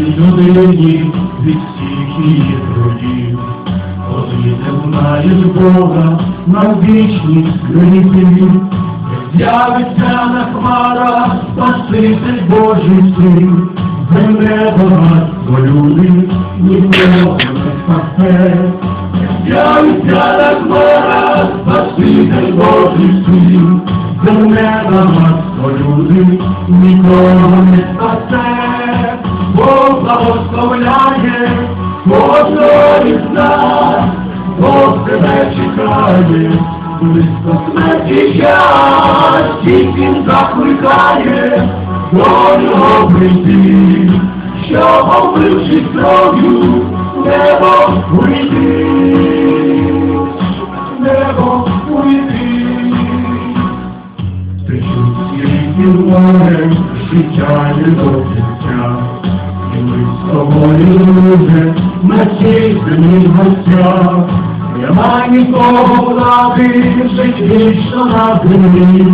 кожній людині від всіх її трудів. Не знаєш Бога на вічність гріхів, з'явиться на хмарах Спаситель Божий син, земле багатство люди, нікого не спасе. З'явиться на хмарах Спаситель Божий син, земле багатство люди, нікого не спасе. Бог благословляє кожного із нас, Бог тебе чекає, близько смерті час, тільки закликає, до прийти, щоб облившись кров'ю, небо уйти. Ти чув життя не до життя, тобою, друже, на цій землі гостя. Нема нікого влади, жить вічно на землі,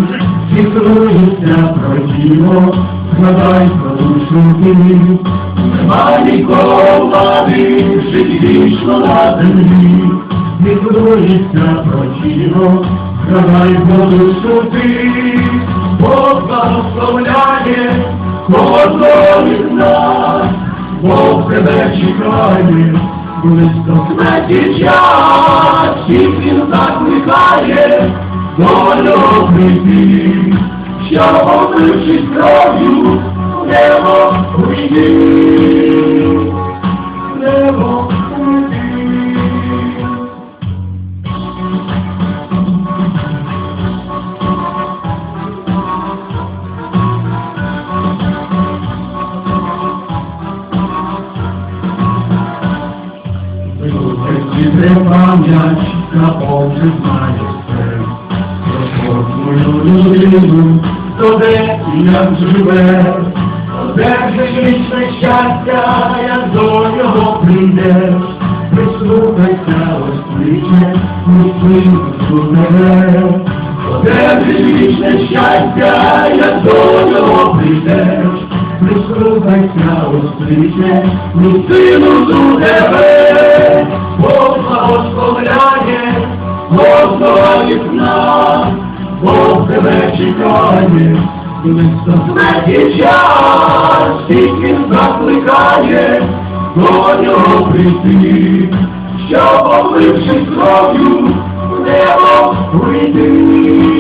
Фікрується про тіло, згадай про душу ти. Нема нікого влади, жить вічно на землі, Фікрується про тіло, згадай про душу ти. Бог благословляє кожного із нас, тебе чекає, близько смерті час, всіх він закликає, до нього прийти, щоб облившись кров'ю, небо уйти, Пам'ять, на Боже знає все, про кожну людину, хто де і як живе, одержиш вічне щастя, як до нього прийдеш, прислухайся, ось кличе, мусим тебе. Одержиш вічне щастя, як до нього прийдеш, прислухайся, ось кличе, мусину до тебе. Благословляє, кожного із Бог тебе чекає, смерті час, він закликає, до нього прийти, щоб облившись кров'ю, в небо уйти,